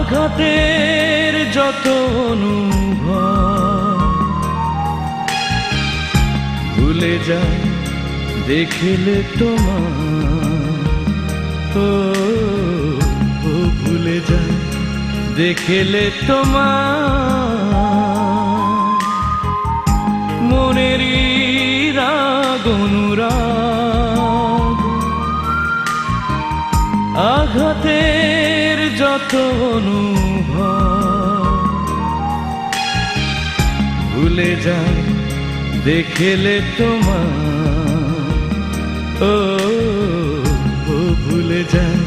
আঘাতের যত অনুভব। ভুলে যায় দেখলে তোমার। ও ভুলে যায় দেখলে তোমার। মনেরই রাগ অনুরাগ। আঘাতের যত অনুভব। ভুলে যায় দেখেলে তোমার। ও ভুলে যায়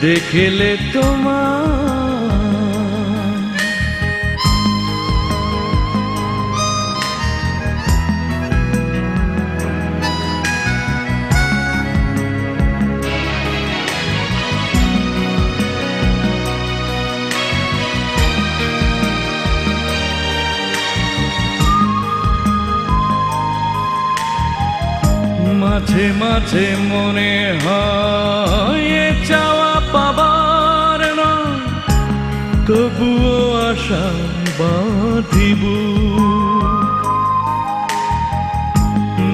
দেখেলে তোমার। মাঝে মাঝে মনে হয় চাওয়া পাবার না তবুও আশা বাঁধিব।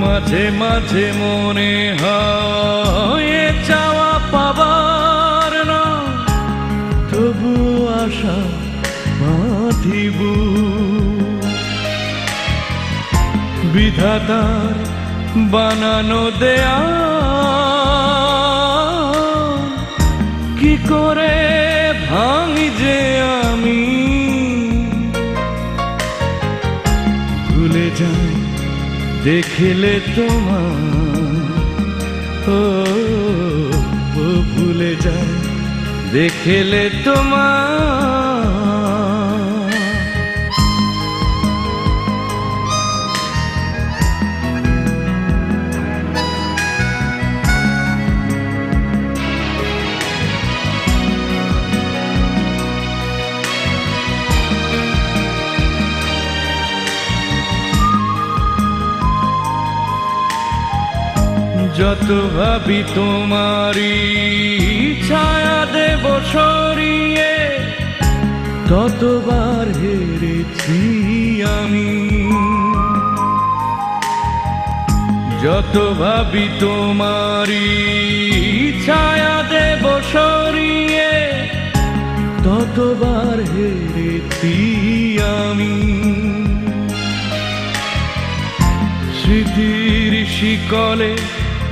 মাঝে মাঝে মনে হয় চাওয়া পাবার না তবু আশা বাঁধিব। বিধাতার বানানো দেয়া। কি করে ভাঙি যে আমি? ভুলে যাই, দেখলে তোমার ও ভুলে যাই, দেখলে তোমার যত ভাবি তোমারি ছায়া দেব সরিয়ে ততবার হেরেছি আমি। যত ভাবি তোমারি ছায়া দেব সরিয়ে ততবার হেরেছি আমি। স্মৃতির শিকলে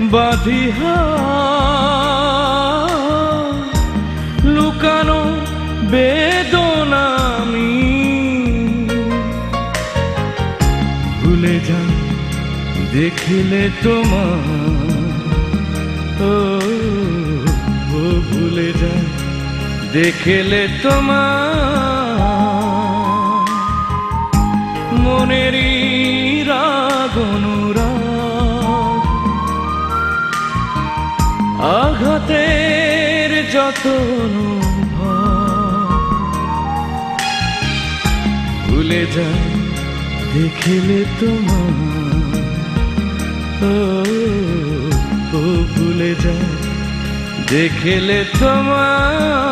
বাঁধিহা। লুকানো বেদনামি। ভুলে যাই দেখলে তোমার। ও ভুলে যাই দেখলে তোমার। মনেরই ভুলে যায় দেখিলে তোমার ও ভুলে যায় দেখিলে তোমার